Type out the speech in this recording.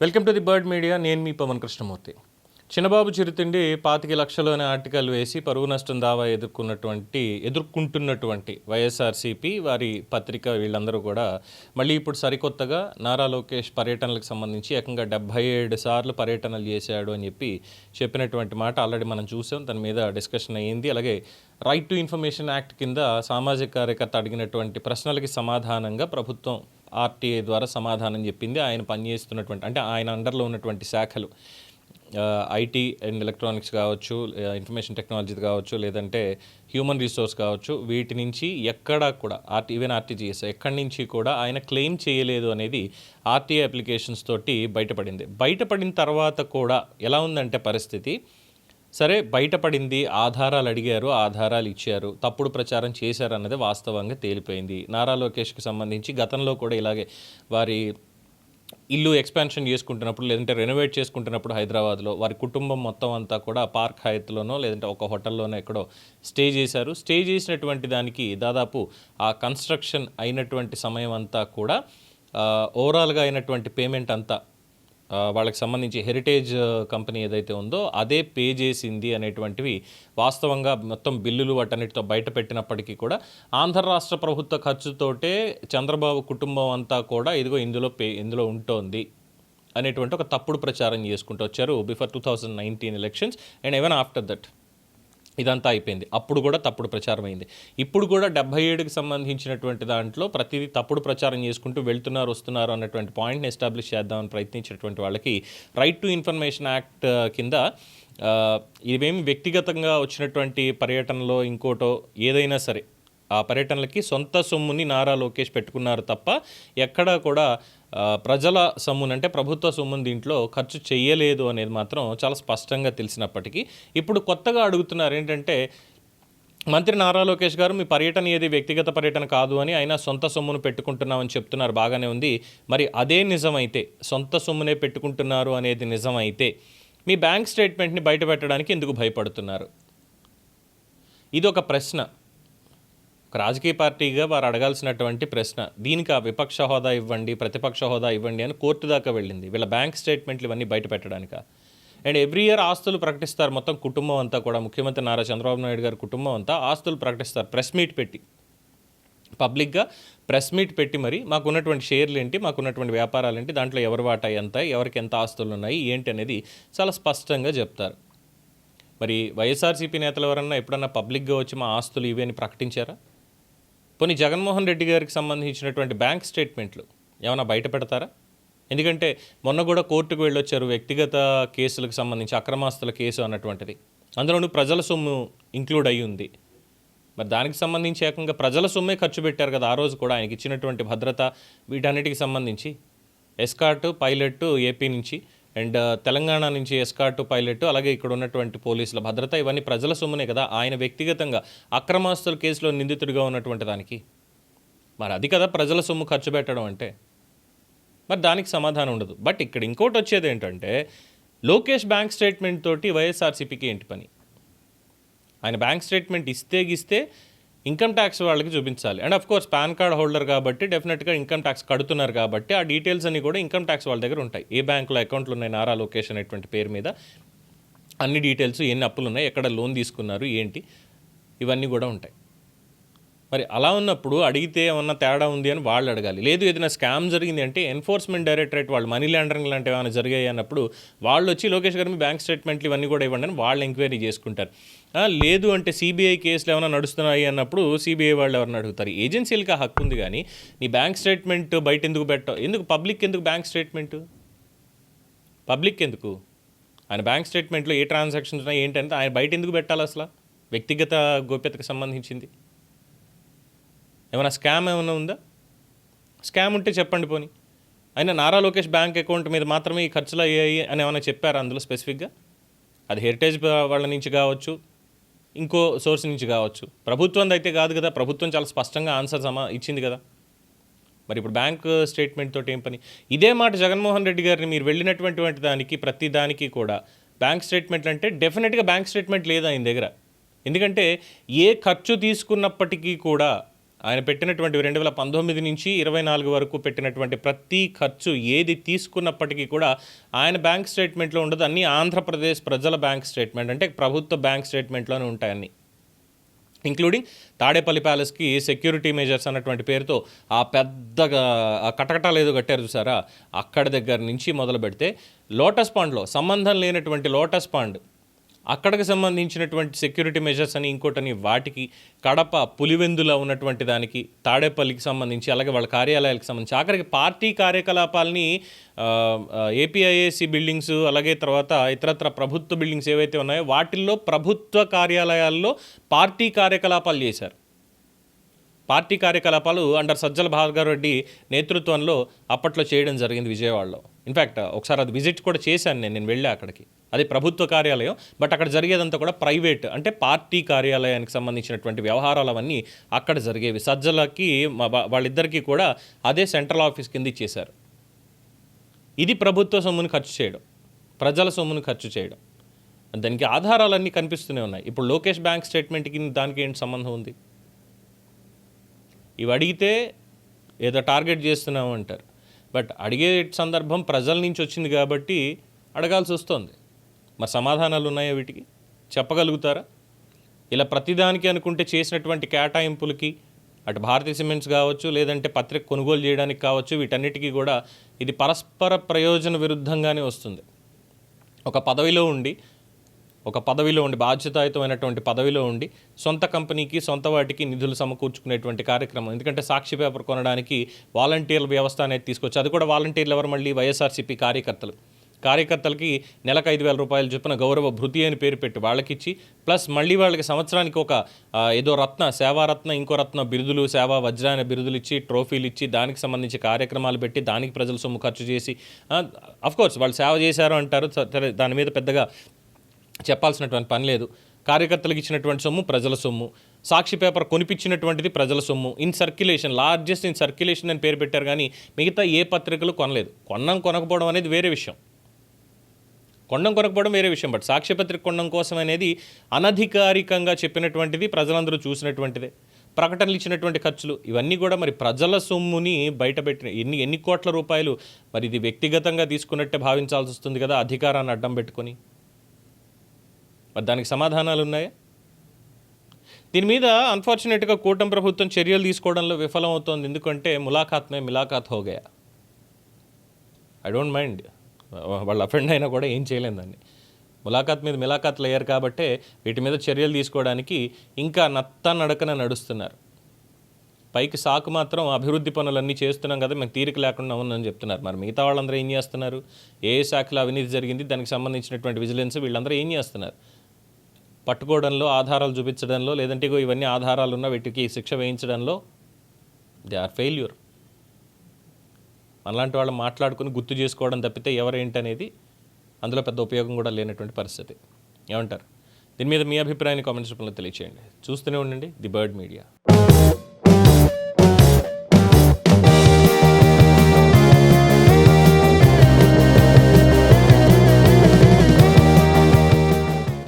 Welcome to the bird media. నేను మీ పవన్ కృష్ణమూర్తి. చిన్నబాబు చిరుతిండి పాతిక లక్షలు అనే ఆర్టికల్ వేసి పరువు నష్టం దావా ఎదుర్కొన్నటువంటి ఎదుర్కొంటున్నటువంటి వైఎస్ఆర్సీపీ వారి పత్రిక వీళ్ళందరూ కూడా మళ్ళీ ఇప్పుడు సరికొత్తగా నారా లోకేష్ పర్యటనలకు సంబంధించి ఏకంగా డెబ్బై ఏడు సార్లు పర్యటనలు చేశాడు అని చెప్పి చెప్పినటువంటి మాట ఆల్రెడీ మనం చూసాం. దాని మీద డిస్కషన్ అయ్యింది. అలాగే రైట్ టు ఇన్ఫర్మేషన్ యాక్ట్ కింద సామాజిక కార్యకర్త అడిగినటువంటి ప్రశ్నలకి సమాధానంగా ప్రభుత్వం ఆర్టీఐ ద్వారా సమాధానం చెప్పింది. ఆయన పనిచేస్తున్నటువంటి అంటే ఆయన అండర్లో ఉన్నటువంటి శాఖలు ఐటీ అండ్ ఎలక్ట్రానిక్స్ కావచ్చు ఇన్ఫర్మేషన్ టెక్నాలజీ కావచ్చు లేదంటే హ్యూమన్ రిసోర్స్ కావచ్చు వీటి నుంచి ఎక్కడా కూడా ఆర్టీ ఈవెన్ ఆర్టీజీఎస్ ఎక్కడి నుంచి కూడా ఆయన క్లెయిమ్ చేయలేదు అనేది ఆర్టీఐ అప్లికేషన్స్ తోటి బయటపడింది. బయటపడిన తర్వాత కూడా ఎలా ఉందంటే పరిస్థితి సరే బయటపడింది ఆధారాలు అడిగారు ఆధారాలు ఇచ్చారు తప్పుడు ప్రచారం చేశారు అన్నది వాస్తవంగా తేలిపోయింది. నారా లోకేష్కి సంబంధించి గతంలో కూడా ఇలాగే వారి ఇల్లు ఎక్స్పాన్షన్ చేసుకుంటున్నప్పుడు లేదంటే రెనోవేట్ చేసుకుంటున్నప్పుడు హైదరాబాద్లో వారి కుటుంబం మొత్తం అంతా కూడా పార్క్ హయత్లోనో లేదంటే ఒక హోటల్లోనో ఎక్కడో స్టే చేశారు. స్టే చేసినటువంటి దానికి దాదాపు ఆ కన్స్ట్రక్షన్ అయినటువంటి సమయం అంతా కూడా ఓవరాల్గా అయినటువంటి పేమెంట్ అంతా వాళ్ళకి సంబంధించి హెరిటేజ్ కంపెనీ ఏదైతే ఉందో అదే పే చేసింది అనేటువంటివి వాస్తవంగా మొత్తం బిల్లులు వాటన్నిటితో బయట పెట్టినప్పటికీ కూడా ఆంధ్ర రాష్ట్ర ప్రభుత్వ ఖర్చుతోటే చంద్రబాబు కుటుంబం అంతా కూడా ఇదిగో ఇందులో పే ఇందులో ఉంటోంది అనేటువంటి ఒక తప్పుడు ప్రచారం చేసుకుంటూ వచ్చారు before two thousand nineteen elections and even after that ఇదంతా అయిపోయింది. అప్పుడు కూడా తప్పుడు ప్రచారం అయింది. ఇప్పుడు కూడా డెబ్బై ఏడుకి సంబంధించినటువంటి దాంట్లో ప్రతిదీ తప్పుడు ప్రచారం చేసుకుంటూ వెళ్తున్నారు వస్తున్నారు అన్నటువంటి పాయింట్ని ఎస్టాబ్లిష్ చేద్దామని ప్రయత్నించినటువంటి వాళ్ళకి రైట్ టు ఇన్ఫర్మేషన్ యాక్ట్ కింద ఇవేమి వ్యక్తిగతంగా వచ్చినటువంటి పర్యటనలో ఇంకోటో ఏదైనా సరే ఆ పర్యటనలకి సొంత సొమ్ముని నారా లోకేష్ పెట్టుకున్నారు తప్ప ఎక్కడా కూడా ప్రజల సొమ్మును అంటే ప్రభుత్వ సొమ్మును దీంట్లో ఖర్చు చేయలేదు అనేది మాత్రం చాలా స్పష్టంగా తెలిసినప్పటికీ ఇప్పుడు కొత్తగా అడుగుతున్నారు ఏంటంటే మంత్రి నారా లోకేష్ గారు మీ పర్యటన ఏది వ్యక్తిగత పర్యటన కాదు అని ఆయన సొంత సొమ్మును పెట్టుకుంటున్నామని చెప్తున్నారు బాగానే ఉంది. మరి అదే నిజమైతే సొంత సొమ్మునే పెట్టుకుంటున్నారు అనేది నిజమైతే మీ బ్యాంక్ స్టేట్మెంట్ని బయట పెట్టడానికి ఎందుకు భయపడుతున్నారు? ఇది ఒక ప్రశ్న. రాజకీయ పార్టీగా వారు అడగాల్సినటువంటి ప్రశ్న దీనికి ఆ విపక్ష హోదా ఇవ్వండి ప్రతిపక్ష హోదా ఇవ్వండి అని కోర్టు దాకా వెళ్ళింది. వీళ్ళ బ్యాంక్ స్టేట్మెంట్లు ఇవన్నీ బయట పెట్టడానిక? అండ్ ఎవ్రీ ఇయర్ ఆస్తులు ప్రకటిస్తారు. మొత్తం కుటుంబం అంతా కూడా ముఖ్యమంత్రి నారా చంద్రబాబు నాయుడు గారి కుటుంబం అంతా ఆస్తులు ప్రకటిస్తారు. ప్రెస్ మీట్ పెట్టి పబ్లిక్గా ప్రెస్ మీట్ పెట్టి మరి మాకు ఉన్నటువంటి షేర్లు ఏంటి మాకు ఉన్నటువంటి వ్యాపారాలు ఏంటి దాంట్లో ఎవరి వాటా ఎంత ఎవరికి ఎంత ఆస్తులు ఉన్నాయి ఏంటి అనేది చాలా స్పష్టంగా చెప్తారు. మరి వైఎస్ఆర్సీపీ నేతలు ఎవరన్నా ఎప్పుడన్నా పబ్లిక్గా వచ్చి మా ఆస్తులు ఇవి అని ప్రకటించారా? పోనీ జగన్మోహన్ రెడ్డి గారికి సంబంధించినటువంటి బ్యాంక్ స్టేట్మెంట్లు ఏమైనా బయట పెడతారా? ఎందుకంటే మొన్న కూడా కోర్టుకు వెళ్ళొచ్చారు వ్యక్తిగత కేసులకు సంబంధించి అక్రమాస్తుల కేసు అన్నటువంటిది. అందులోనూ ప్రజల సొమ్ము ఇంక్లూడ్ అయ్యి ఉంది. మరి దానికి సంబంధించి ఏకంగా ప్రజల సొమ్మే ఖర్చు పెట్టారు కదా ఆ రోజు కూడా ఆయనకి ఇచ్చినటువంటి భద్రత వీటన్నిటికి సంబంధించి. ఎస్కాట్ పైలట్ ఏపీ నుంచి అండ్ తెలంగాణ నుంచి ఎస్కార్టు పైలట్ అలాగే ఇక్కడ ఉన్నటువంటి పోలీసుల భద్రత ఇవన్నీ ప్రజల సొమ్మునే కదా. ఆయన వ్యక్తిగతంగా అక్రమాస్తుల కేసులో నిందితుడిగా ఉన్నటువంటి దానికి? మరి అది కదా ప్రజల సొమ్ము ఖర్చు పెట్టడం అంటే. మరి దానికి సమాధానం ఉండదు. బట్ ఇక్కడ ఇంకోటి వచ్చేది ఏంటంటే లోకేష్ బ్యాంక్ స్టేట్మెంట్ తోటి వైఎస్ఆర్సీపీకి ఏంటి పని? ఆయన బ్యాంక్ స్టేట్మెంట్ ఇస్తే గిస్తే ఇన్కమ్ ట్యాక్స్ వాళ్ళకి చూపించాలి. And of course PAN card holder కాబట్టి డెఫినెట్గా ఇన్కమ్ ట్యాక్స్ కడుతున్నారు కాబట్టి ఆ డీటెయిల్స్ అన్ని కూడా ఇన్కమ్ ట్యాక్స్ వాళ్ళ దగ్గర ఉంటాయి. ఏ బ్యాంకులో అకౌంట్లు ఉన్నాయి నారా లొకేషన్ అనేటువంటి పేరు మీద అన్ని డీటెయిల్స్ ఎన్ని అప్పులు ఉన్నాయి ఎక్కడ లోన్ తీసుకున్నారు ఏంటి ఇవన్నీ కూడా ఉంటాయి. మరి అలా ఉన్నప్పుడు అడిగితే ఏమన్నా తేడా ఉంది అని వాళ్ళు అడగాలి. లేదు ఏదైనా స్కామ్ జరిగింది అంటే ఎన్ఫోర్స్మెంట్ డైరెక్టరేట్ వాళ్ళు మనీ లాండరింగ్ లాంటివి ఏమైనా జరిగాయి అన్నప్పుడు వాళ్ళు వచ్చి లోకేష్ గారి మీ బ్యాంక్ స్టేట్మెంట్లు ఇవన్నీ కూడా ఇవ్వండి అని వాళ్ళు ఎంక్వైరీ చేసుకుంటారు. లేదు అంటే సిబిఐ కేసులు ఏమైనా నడుస్తున్నాయి అన్నప్పుడు సిబిఐ వాళ్ళు ఎవరిని అడుగుతారు? ఏజెన్సీలకి ఆ హక్కు ఉంది కానీ నీ బ్యాంక్ స్టేట్మెంట్ బయట ఎందుకు పెట్టావు? ఎందుకు పబ్లిక్ ఎందుకు బ్యాంక్ స్టేట్మెంట్? పబ్లిక్ ఎందుకు? ఆయన బ్యాంక్ స్టేట్మెంట్లో ఏ ట్రాన్సాక్షన్స్ ఉన్నాయి ఏంటంటే ఆయన బయట ఎందుకు పెట్టాలి అసలు? వ్యక్తిగత గోప్యతకు సంబంధించింది. ఏమైనా స్కామ్ ఏమైనా ఉందా? స్కామ్ ఉంటే చెప్పండి పోనీ. అయినా నారా లోకేష్ బ్యాంక్ అకౌంట్ మీద మాత్రమే ఈ ఖర్చులు అయ్యాయి అని ఏమైనా చెప్పారా అందులో స్పెసిఫిక్గా? అది హెరిటేజ్ వాళ్ళ నుంచి కావచ్చు ఇంకో సోర్స్ నుంచి కావచ్చు. ప్రభుత్వం అయితే కాదు కదా ప్రభుత్వం చాలా స్పష్టంగా ఆన్సర్ సమా ఇచ్చింది కదా. మరి ఇప్పుడు బ్యాంక్ స్టేట్మెంట్ తోటి ఏం పని? ఇదే మాట జగన్మోహన్ రెడ్డి గారిని మీరు వెళ్ళినటువంటి దానికి ప్రతి దానికి కూడా బ్యాంక్ స్టేట్మెంట్లు అంటే డెఫినెట్గా బ్యాంక్ స్టేట్మెంట్ లేదు ఆయన దగ్గర. ఎందుకంటే ఏ ఖర్చు తీసుకున్నప్పటికీ కూడా ఆయన పెట్టినటువంటి రెండు వేల పంతొమ్మిది నుంచి ఇరవై నాలుగు వరకు పెట్టినటువంటి ప్రతి ఖర్చు ఏది తీసుకున్నప్పటికీ కూడా ఆయన బ్యాంక్ స్టేట్మెంట్లో ఉండదు అన్నీ ఆంధ్రప్రదేశ్ ప్రజల బ్యాంక్ స్టేట్మెంట్ అంటే ప్రభుత్వ బ్యాంక్ స్టేట్మెంట్లోనే ఉంటాయని ఇంక్లూడింగ్ తాడేపల్లి ప్యాలెస్కి సెక్యూరిటీ మెజర్స్ అన్నటువంటి పేరుతో ఆ పెద్దగా కటకటాలు ఏదో కట్టారు చూసారా? అక్కడ దగ్గర నుంచి మొదలు పెడితే లోటస్ పాండ్లో సంబంధం లేనటువంటి లోటస్ పాండ్ అక్కడికి సంబంధించినటువంటి సెక్యూరిటీ మెజర్స్ అని ఇంకోటని వాటికి కడప పులివెందుల ఉన్నటువంటి దానికి తాడేపల్లికి సంబంధించి అలాగే వాళ్ళ కార్యాలయాలకు సంబంధించి ఆఖరికి పార్టీ కార్యకలాపాలని ఏపీఐఏసి బిల్డింగ్స్ అలాగే తర్వాత ఇతరత్ర ప్రభుత్వ బిల్డింగ్స్ ఏవైతే ఉన్నాయో వాటిల్లో ప్రభుత్వ కార్యాలయాల్లో పార్టీ కార్యకలాపాలు చేశారు. పార్టీ కార్యకలాపాలు అండర్ సజ్జల భార్గవ్ రెడ్డి నేతృత్వంలో అప్పట్లో చేయడం జరిగింది విజయవాడలో. ఇన్ఫ్యాక్ట్ ఒకసారి అది విజిట్ కూడా చేశాను నేను నేను వెళ్ళా అక్కడికి. అది ప్రభుత్వ కార్యాలయం బట్ అక్కడ జరిగేదంతా కూడా ప్రైవేట్ అంటే పార్టీ కార్యాలయానికి సంబంధించినటువంటి వ్యవహారాలు అవన్నీ అక్కడ జరిగేవి. సజ్జలకి మా- వాళ్ళిద్దరికీ కూడా అదే సెంట్రల్ ఆఫీస్ కింద ఇచ్చేశారు. ఇది ప్రభుత్వ సొమ్మును ఖర్చు చేయడం ప్రజల సొమ్మును ఖర్చు చేయడం. దానికి ఆధారాలన్నీ కనిపిస్తూనే ఉన్నాయి. ఇప్పుడు లోకేష్ బ్యాంక్ స్టేట్మెంట్కి దానికి ఏంటి సంబంధం ఉంది? ఇవి అడిగితే ఏదో టార్గెట్ చేస్తున్నాం అంటారు బట్ అడిగే సందర్భం ప్రజల నుంచి వచ్చింది కాబట్టి అడగాల్సి వస్తుంది. మరి సమాధానాలు ఉన్నాయా వీటికి? చెప్పగలుగుతారా? ఇలా ప్రతిదానికి అనుకుంటే చేసినటువంటి కేటాయింపులకి అటు భారతీయ సిమెంట్స్ కావచ్చు లేదంటే పత్రిక కొనుగోలు చేయడానికి కావచ్చు వీటన్నిటికీ కూడా ఇది పరస్పర ప్రయోజన విరుద్ధంగానే వస్తుంది. ఒక పదవిలో ఉండి ఒక పదవిలో ఉండి బాధ్యతాయుతమైనటువంటి పదవిలో ఉండి సొంత కంపెనీకి సొంత వాటికి నిధులు సమకూర్చుకునేటువంటి కార్యక్రమం. ఎందుకంటే సాక్షి పేపర్ కొనడానికి వాలంటీర్ల వ్యవస్థ అనేది తీసుకొచ్చి అది కూడా వాలంటీర్లు ఎవరు మళ్ళీ? వైఎస్ఆర్సీపీ కార్యకర్తలు. కార్యకర్తలకి నెలకు ఐదు వేల రూపాయలు చొప్పున గౌరవ భృతి అని పేరు పెట్టి వాళ్ళకిచ్చి ప్లస్ మళ్ళీ వాళ్ళకి సంవత్సరానికి ఒక ఏదో రత్న సేవారత్న ఇంకో రత్న బిరుదులు సేవా వజ్రాయన బిరుదులు ఇచ్చి ట్రోఫీలు ఇచ్చి దానికి సంబంధించి కార్యక్రమాలు పెట్టి దానికి ప్రజల సొమ్ము ఖర్చు చేసి అఫ్కోర్స్ వాళ్ళు సేవ చేశారు అంటారు సరే దాని మీద పెద్దగా చెప్పాల్సినటువంటి పని లేదు. కార్యకర్తలకు ఇచ్చినటువంటి సొమ్ము ప్రజల సొమ్ము. సాక్షి పేపర్ కొనిపించినటువంటిది ప్రజల సొమ్ము. In circulation largest in circulation అని పేరు పెట్టారు కానీ మిగతా ఏ పత్రికలు కొనలేదు. కొన్నాం కొనకపోవడం అనేది వేరే విషయం. కొండం కొనకపోవడం వేరే విషయం. బట్ సాక్ష్యపత్రిక కొండం కోసం అనేది అనధికారికంగా చెప్పినటువంటిది ప్రజలందరూ చూసినటువంటిదే. ప్రకటనలు ఇచ్చినటువంటి ఖర్చులు ఇవన్నీ కూడా మరి ప్రజల సొమ్ముని బయటపెట్టిన ఎన్ని ఎన్ని కోట్ల రూపాయలు మరి ఇది వ్యక్తిగతంగా తీసుకున్నట్టే భావించాల్సి వస్తుంది కదా అధికారాన్ని అడ్డం పెట్టుకొని. మరి దానికి సమాధానాలు ఉన్నాయా? దీని మీద అన్ఫార్చునేట్గా కూటమి ప్రభుత్వం చర్యలు తీసుకోవడంలో విఫలమవుతోంది. ఎందుకంటే ములాఖాత్మే మిలాఖాత్ హోగయా. ఐ డోంట్ మైండ్ వాళ్ళు అఫెండ్ అయినా కూడా ఏం చేయలేం దాన్ని. ములాఖాత్ మీద మిలాఖాత్లు అయ్యారు కాబట్టే వీటి మీద చర్యలు తీసుకోవడానికి ఇంకా నత్త నడకన నడుస్తున్నారు. పైకి సాకు మాత్రం అభివృద్ధి పనులన్నీ చేస్తున్నాం కదా మేము తీరిక లేకుండా ఉందని చెప్తున్నారు. మరి మిగతా వాళ్ళందరూ ఏం చేస్తున్నారు? ఏ శాఖలో అవినీతి జరిగింది దానికి సంబంధించినటువంటి విజిలెన్స్ వీళ్ళందరూ ఏం చేస్తున్నారు? పట్టుకోవడంలో ఆధారాలు చూపించడంలో లేదంటే ఇవన్నీ ఆధారాలు ఉన్న వీటికి శిక్ష వేయించడంలో దే ఆర్ ఫెయిల్యూర్ మనలాంటి వాళ్ళు మాట్లాడుకుని గుర్తు చేసుకోవడం తప్పితే ఎవరేంటనేది అందులో పెద్ద ఉపయోగం కూడా లేనటువంటి పరిస్థితి. ఏమంటారు? దీని మీద మీ అభిప్రాయాన్ని కామెంట్స్ రూపంలో తెలియచేయండి. చూస్తూనే ఉండండి. The bird media.